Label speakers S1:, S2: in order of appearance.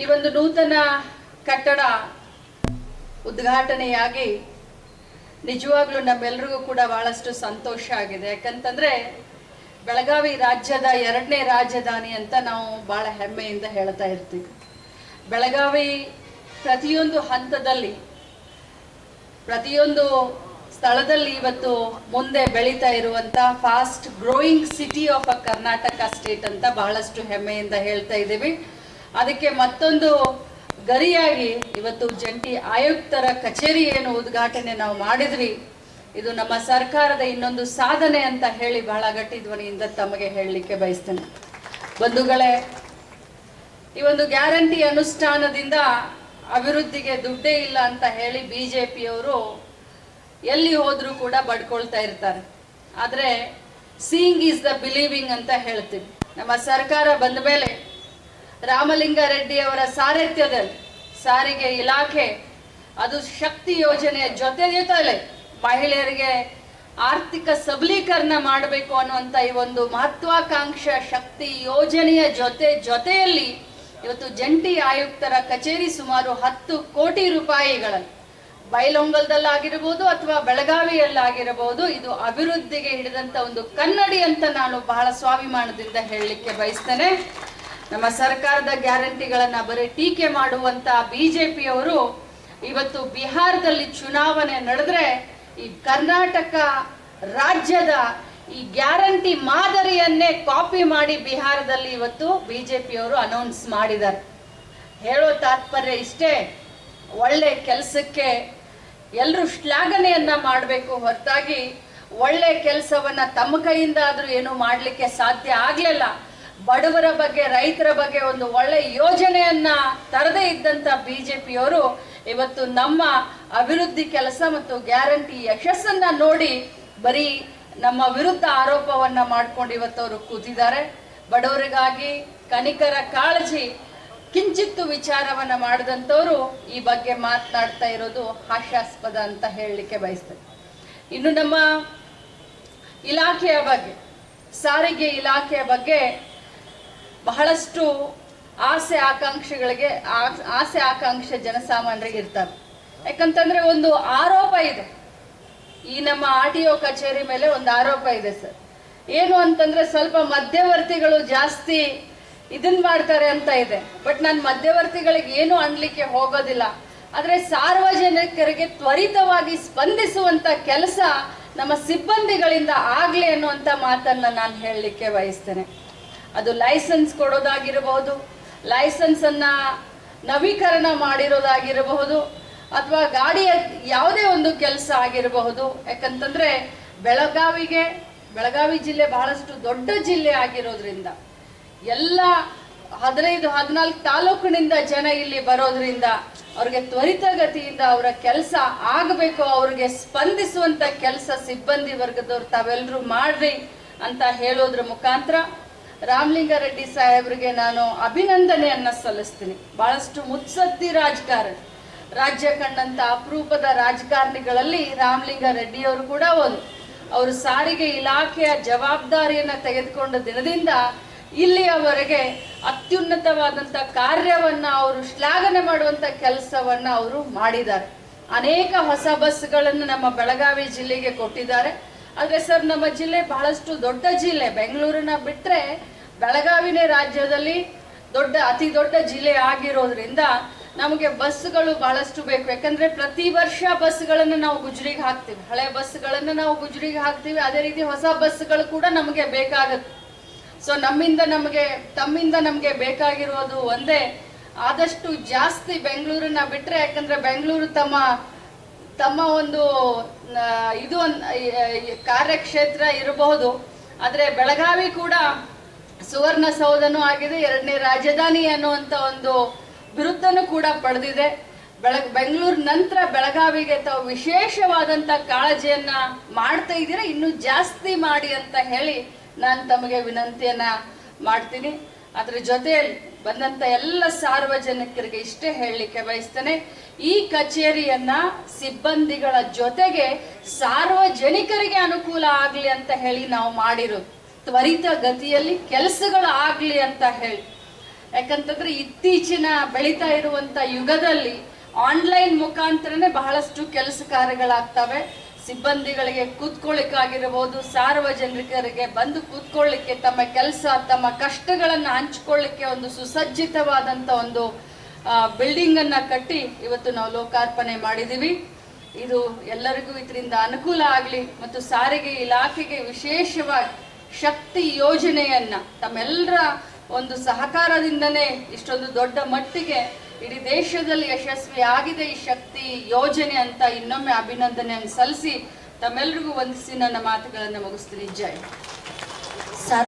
S1: ಈ ಒಂದು ನೂತನ ಕಟ್ಟಡ ಉದ್ಘಾಟನೆಯಾಗಿ ನಿಜವಾಗ್ಲೂ ನಮ್ಮೆಲ್ರಿಗೂ ಕೂಡ ಬಹಳಷ್ಟು ಸಂತೋಷ ಆಗಿದೆ. ಯಾಕಂತಂದ್ರೆ ಬೆಳಗಾವಿ ರಾಜ್ಯದ ಎರಡನೇ ರಾಜಧಾನಿ ಅಂತ ನಾವು ಬಹಳ ಹೆಮ್ಮೆಯಿಂದ ಹೇಳ್ತಾ ಇರ್ತೀವಿ. ಬೆಳಗಾವಿ ಪ್ರತಿಯೊಂದು ಹಂತದಲ್ಲಿ, ಪ್ರತಿಯೊಂದು ಸ್ಥಳದಲ್ಲಿ ಇವತ್ತು ಮುಂದೆ ಬೆಳೀತಾ ಇರುವಂತ fast growing city of a Karnataka state ಅಂತ ಬಹಳಷ್ಟು ಹೆಮ್ಮೆಯಿಂದ ಹೇಳ್ತಾ ಇದ್ದೀವಿ. ಅದಕ್ಕೆ ಮತ್ತೊಂದು ಗರಿಯಾಗಿ ಇವತ್ತು ಜಂಟಿ ಆಯುಕ್ತರ ಕಚೇರಿ ಏನು ಉದ್ಘಾಟನೆ ನಾವು ಮಾಡಿದ್ವಿ. ಇದು ನಮ್ಮ ಸರ್ಕಾರದ ಇನ್ನೊಂದು ಸಾಧನೆ ಅಂತ ಹೇಳಿ ಬಹಳ ಗಟ್ಟಿ ಧ್ವನಿಯಿಂದ ತಮಗೆ ಹೇಳಲಿಕ್ಕೆ ಬಯಸ್ತೇನೆ. ಬಂಧುಗಳೇ, ಈ ಒಂದು ಗ್ಯಾರಂಟಿ ಅನುಷ್ಠಾನದಿಂದ ಅಭಿವೃದ್ಧಿಗೆ ದುಡ್ಡೇ ಇಲ್ಲ ಅಂತ ಹೇಳಿ ಬಿ ಜೆ ಪಿಯವರು ಎಲ್ಲಿ ಹೋದರೂ ಕೂಡ ಬಡ್ಕೊಳ್ತಾ ಇರ್ತಾರೆ. ಆದರೆ ಸೀಯಿಂಗ್ ಈಸ್ ದ ಬಿಲೀವಿಂಗ್ ಅಂತ ಹೇಳ್ತೀವಿ. ನಮ್ಮ ಸರ್ಕಾರ ಬಂದ ಮೇಲೆ ರಾಮಲಿಂಗಾರೆಡ್ಡಿ ಅವರ ಸಾರಥ್ಯದಲ್ಲಿ ಸಾರಿಗೆ ಇಲಾಖೆ ಅದು ಶಕ್ತಿ ಯೋಜನೆಯ ಜೊತೆ ಜೊತೆಲೆ ಮಹಿಳೆಯರಿಗೆ ಆರ್ಥಿಕ ಸಬಲೀಕರಣ ಮಾಡಬೇಕು ಅನ್ನುವಂಥ ಈ ಒಂದು ಮಹತ್ವಾಕಾಂಕ್ಷ ಶಕ್ತಿ ಯೋಜನೆಯ ಜೊತೆ ಜೊತೆಯಲ್ಲಿ ಇವತ್ತು ಜಂಟಿ ಆಯುಕ್ತರ ಕಚೇರಿ ಸುಮಾರು ಹತ್ತು ಕೋಟಿ ರೂಪಾಯಿಗಳಲ್ಲಿ ಬೈಲೊಂಗಲ್ದಲ್ಲಾಗಿರ್ಬೋದು ಅಥವಾ ಬೆಳಗಾವಿಯಲ್ಲಾಗಿರಬಹುದು ಇದು ಅಭಿವೃದ್ಧಿಗೆ ಹಿಡಿದಂತ ಒಂದು ಕನ್ನಡಿ ಅಂತ ನಾನು ಬಹಳ ಸ್ವಾಭಿಮಾನದಿಂದ ಹೇಳಲಿಕ್ಕೆ ಬಯಸ್ತೇನೆ. ನಮ್ಮ ಸರ್ಕಾರದ ಗ್ಯಾರಂಟಿಗಳನ್ನ ಬರೀ ಟೀಕೆ ಮಾಡುವಂತ ಬಿಜೆಪಿಯವರು ಇವತ್ತು ಬಿಹಾರದಲ್ಲಿ ಚುನಾವಣೆ ನಡೆದ್ರೆ ಈ ಕರ್ನಾಟಕ ರಾಜ್ಯದ ಈ ಗ್ಯಾರಂಟಿ ಮಾದರಿಯನ್ನೇ ಕಾಪಿ ಮಾಡಿ ಬಿಹಾರದಲ್ಲಿ ಇವತ್ತು ಬಿಜೆಪಿಯವರು ಅನೌನ್ಸ್ ಮಾಡಿದ್ದಾರೆ. ಹೇಳೋ ತಾತ್ಪರ್ಯ ಇಷ್ಟೇ. ಒಳ್ಳೆ ಕೆಲಸಕ್ಕೆ ಎಲ್ಲರೂ ಶ್ಲಾಘನೆಯನ್ನ ಮಾಡಬೇಕು ಹೊರತಾಗಿ ಒಳ್ಳೆ ಕೆಲಸವನ್ನ ತಮ್ಮ ಕೈಯಿಂದ ಆದರೂ ಏನು ಮಾಡಲಿಕ್ಕೆ ಸಾಧ್ಯ ಆಗ್ಲಿಲ್ಲ. ಬಡವರ ಬಗ್ಗೆ, ರೈತರ ಬಗ್ಗೆ ಒಂದು ಒಳ್ಳೆ ಯೋಜನೆಯನ್ನ ತರದೇ ಇದ್ದಂತ ಪಿಯವರು ಇವತ್ತು ನಮ್ಮ ಅಭಿವೃದ್ಧಿ ಕೆಲಸ ಮತ್ತು ಗ್ಯಾರಂಟಿ ಯಶಸ್ಸನ್ನ ನೋಡಿ ಬರೀ ನಮ್ಮ ವಿರುದ್ಧ ಆರೋಪವನ್ನ ಮಾಡ್ಕೊಂಡು ಇವತ್ತು ಅವರು ಕೂತಿದ್ದಾರೆ. ಬಡವರಿಗಾಗಿ ಕನಿಕರ ಕಾಳಜಿ, ಕಿಂಚಿತ್ತು ವಿಚಾರವನ್ನ ಮಾಡಿದಂಥವ್ರು ಈ ಬಗ್ಗೆ ಮಾತನಾಡ್ತಾ ಇರೋದು ಹಾಸ್ಯಾಸ್ಪದ ಅಂತ ಹೇಳಲಿಕ್ಕೆ ಬಯಸ್ತೇನೆ. ಇನ್ನು ನಮ್ಮ ಇಲಾಖೆಯ ಬಗ್ಗೆ, ಸಾರಿಗೆ ಇಲಾಖೆಯ ಬಗ್ಗೆ ಬಹಳಷ್ಟು ಆಸೆ ಆಕಾಂಕ್ಷೆಗಳಿಗೆ ಆಸೆ ಆಕಾಂಕ್ಷೆ ಜನಸಾಮಾನ್ಯರಿಗೆ ಇರ್ತಾರೆ ಯಾಕಂತಂದ್ರೆ ಒಂದು ಆರೋಪ ಇದೆ. ಈ ನಮ್ಮ ಆರ್ ಟಿ ಒ ಕಚೇರಿ ಮೇಲೆ ಒಂದು ಆರೋಪ ಇದೆ ಸರ್. ಏನು ಅಂತಂದ್ರೆ ಸ್ವಲ್ಪ ಮಧ್ಯವರ್ತಿಗಳು ಜಾಸ್ತಿ ಇದನ್ ಮಾಡ್ತಾರೆ ಅಂತ ಇದೆ. ಬಟ್ ನಾನು ಮಧ್ಯವರ್ತಿಗಳಿಗೆ ಏನು ಅನ್ಲಿಕ್ಕೆ ಹೋಗೋದಿಲ್ಲ. ಆದ್ರೆ ಸಾರ್ವಜನಿಕರಿಗೆ ತ್ವರಿತವಾಗಿ ಸ್ಪಂದಿಸುವಂತ ಕೆಲಸ ನಮ್ಮ ಸಿಬ್ಬಂದಿಗಳಿಂದ ಆಗ್ಲಿ ಅನ್ನುವಂತ ಮಾತನ್ನ ನಾನು ಹೇಳಲಿಕ್ಕೆ ಬಯಸ್ತೇನೆ. ಅದು ಲೈಸೆನ್ಸ್ ಕೊಡೋದಾಗಿರಬಹುದು ಲೈಸೆನ್ಸ್ ಅನ್ನ ನವೀಕರಣ ಮಾಡಿರೋದಾಗಿರಬಹುದು, ಅಥವಾ ಗಾಡಿಯ ಯಾವುದೇ ಒಂದು ಕೆಲಸ ಆಗಿರಬಹುದು. ಯಾಕಂತಂದ್ರೆ ಬೆಳಗಾವಿಗೆ, ಬೆಳಗಾವಿ ಜಿಲ್ಲೆ ಬಹಳಷ್ಟು ದೊಡ್ಡ ಜಿಲ್ಲೆ ಆಗಿರೋದ್ರಿಂದ, ಎಲ್ಲ ಹದಿನೈದು, ಹದಿನಾಲ್ಕು ತಾಲೂಕಿನಿಂದ ಜನ ಇಲ್ಲಿ ಬರೋದ್ರಿಂದ ಅವ್ರಿಗೆ ತ್ವರಿತಗತಿಯಿಂದ ಅವರ ಕೆಲಸ ಆಗಬೇಕು, ಅವ್ರಿಗೆ ಸ್ಪಂದಿಸುವಂತ ಕೆಲಸ ಸಿಬ್ಬಂದಿ ವರ್ಗದವ್ರು ತಾವೆಲ್ಲರೂ ಮಾಡ್ರಿ ಅಂತ ಹೇಳೋದ್ರ ಮುಖಾಂತರ ರಾಮಲಿಂಗಾರೆಡ್ಡಿ ಸಾಹೇಬ್ರಿಗೆ ನಾನು ಅಭಿನಂದನೆಯನ್ನ ಸಲ್ಲಿಸ್ತೀನಿ. ಬಹಳಷ್ಟು ಮುತ್ಸದ್ದಿ ರಾಜಕಾರಣಿ. ರಾಜ್ಯ ಕಂಡಂತ ಅಪರೂಪದ ರಾಜಕಾರಣಿಗಳಲ್ಲಿ ರಾಮಲಿಂಗಾರೆಡ್ಡಿಯವರು ಕೂಡ ಒಂದು. ಅವರು ಸಾರಿಗೆ ಇಲಾಖೆಯ ಜವಾಬ್ದಾರಿಯನ್ನ ತೆಗೆದುಕೊಂಡ ದಿನದಿಂದ ಇಲ್ಲಿಯವರೆಗೆ ಅತ್ಯುನ್ನತವಾದಂತ ಕಾರ್ಯವನ್ನ ಅವರು ಶ್ಲಾಘನೆ ಮಾಡುವಂತ ಕೆಲಸವನ್ನ ಅವರು ಮಾಡಿದ್ದಾರೆ. ಅನೇಕ ಹೊಸ ಬಸ್ಗಳನ್ನು ನಮ್ಮ ಬೆಳಗಾವಿ ಜಿಲ್ಲೆಗೆ ಕೊಟ್ಟಿದ್ದಾರೆ. ಆದರೆ ಸರ್, ನಮ್ಮ ಜಿಲ್ಲೆ ಬಹಳಷ್ಟು ದೊಡ್ಡ ಜಿಲ್ಲೆ. ಬೆಂಗಳೂರನ್ನ ಬಿಟ್ರೆ ಬೆಳಗಾವಿನೇ ರಾಜ್ಯದಲ್ಲಿ ದೊಡ್ಡ, ಅತಿ ದೊಡ್ಡ ಜಿಲ್ಲೆ ಆಗಿರೋದ್ರಿಂದ ನಮಗೆ ಬಸ್ಗಳು ಬಹಳಷ್ಟು ಬೇಕು. ಯಾಕಂದ್ರೆ ಪ್ರತಿ ವರ್ಷ ಬಸ್ಗಳನ್ನು ನಾವು ಗುಜರಿಗೆ ಹಾಕ್ತೀವಿ. ಹಳೆ ಬಸ್ಗಳನ್ನು ನಾವು ಗುಜರಿಗೆ ಹಾಕ್ತೀವಿ. ಅದೇ ರೀತಿ ಹೊಸ ಬಸ್ಗಳು ಕೂಡ ನಮಗೆ ಬೇಕಾಗುತ್ತೆ. ಸೊ ನಮ್ಮಿಂದ ನಮಗೆ, ತಮ್ಮಿಂದ ನಮಗೆ ಬೇಕಾಗಿರೋದು ಒಂದೇ ಆದಷ್ಟು ಜಾಸ್ತಿ ಬೆಂಗಳೂರನ್ನ ಬಿಟ್ಟರೆ ಯಾಕಂದ್ರೆ ಬೆಂಗಳೂರು ತಮ್ಮ ತಮ್ಮ ಒಂದು ಇದು ಕಾರ್ಯಕ್ಷೇತ್ರ ಇರಬಹುದು. ಆದರೆ ಬೆಳಗಾವಿ ಕೂಡ ಸುವರ್ಣ ಸೌಧನೂ ಆಗಿದೆ, ಎರಡನೇ ರಾಜಧಾನಿ ಅನ್ನುವಂತ ಒಂದು ಬಿರುದ್ದನ್ನು ಕೂಡ ಪಡೆದಿದೆ. ಬೆಳಗ್ ಬೆಂಗಳೂರು ನಂತರ ಬೆಳಗಾವಿಗೆ ತಾವು ವಿಶೇಷವಾದಂತ ಕಾಳಜಿಯನ್ನ ಮಾಡ್ತಾ ಇದ್ದೀರಾ? ಇನ್ನು ಜಾಸ್ತಿ ಮಾಡಿ ಅಂತ ಹೇಳಿ ನಾನು ತಮಗೆ ವಿನಂತಿಯನ್ನ ಮಾಡ್ತೀನಿ. ಅದ್ರ ಜೊತೆಯಲ್ಲಿ ಬಂದಂತ ಎಲ್ಲ ಸಾರ್ವಜನಿಕರಿಗೆ ಇಷ್ಟೇ ಹೇಳಲಿಕ್ಕೆ ಬಯಸ್ತೇನೆ. ಈ ಕಚೇರಿಯನ್ನ ಸಿಬ್ಬಂದಿಗಳ ಜೊತೆಗೆ ಸಾರ್ವಜನಿಕರಿಗೆ ಅನುಕೂಲ ಆಗ್ಲಿ ಅಂತ ಹೇಳಿ ನಾವು ಮಾಡಿರೋದು. ತ್ವರಿತ ಗತಿಯಲ್ಲಿ ಕೆಲಸಗಳು ಆಗ್ಲಿ ಅಂತ ಹೇಳಿ. ಯಾಕಂತಂದ್ರೆ ಇತ್ತೀಚಿನ ಬೆಳೀತಾ ಇರುವಂತ ಯುಗದಲ್ಲಿ ಆನ್ಲೈನ್ ಮುಖಾಂತರನೇ ಬಹಳಷ್ಟು ಕೆಲಸ ಕಾರ್ಯಗಳಾಗ್ತವೆ. ಸಿಬ್ಬಂದಿಗಳಿಗೆ ಕೂತ್ಕೊಳ್ಳಿಕ್ಕಾಗಿರ್ಬೋದು, ಸಾರ್ವಜನಿಕರಿಗೆ ಬಂದು ಕೂತ್ಕೊಳ್ಳಿಕ್ಕೆ ತಮ್ಮ ಕೆಲಸ, ತಮ್ಮ ಕಷ್ಟಗಳನ್ನು ಹಂಚಿಕೊಳ್ಳಿಕ್ಕೆ ಒಂದು ಸುಸಜ್ಜಿತವಾದಂತ ಒಂದು ಬಿಲ್ಡಿಂಗ್ ಅನ್ನ ಕಟ್ಟಿ ಇವತ್ತು ನಾವು ಲೋಕಾರ್ಪಣೆ ಮಾಡಿದೀವಿ. ಇದು ಎಲ್ಲರಿಗೂ ಇದರಿಂದ ಅನುಕೂಲ ಆಗಲಿ ಮತ್ತು ಸಾರಿಗೆ ಇಲಾಖೆಗೆ ವಿಶೇಷವಾಗಿ ಶಕ್ತಿ ಯೋಜನೆಯನ್ನ ತಮ್ಮೆಲ್ಲರ ಒಂದು ಸಹಕಾರದಿಂದನೇ ಇಷ್ಟೊಂದು ದೊಡ್ಡ ಮಟ್ಟಿಗೆ ಇಡೀ ದೇಶದಲ್ಲಿ ಯಶಸ್ವಿ ಆಗಿದೆ ಈ ಶಕ್ತಿ ಯೋಜನೆ ಅಂತ ಇನ್ನೊಮ್ಮೆ ಅಭಿನಂದನೆಯನ್ನು ಸಲ್ಲಿಸಿ ತಮ್ಮೆಲ್ಲರಿಗೂ ವಂದಿಸಿ ನನ್ನ ಮಾತುಗಳನ್ನು ಮುಗಿಸ್ತೀನಿ. ಜೈ.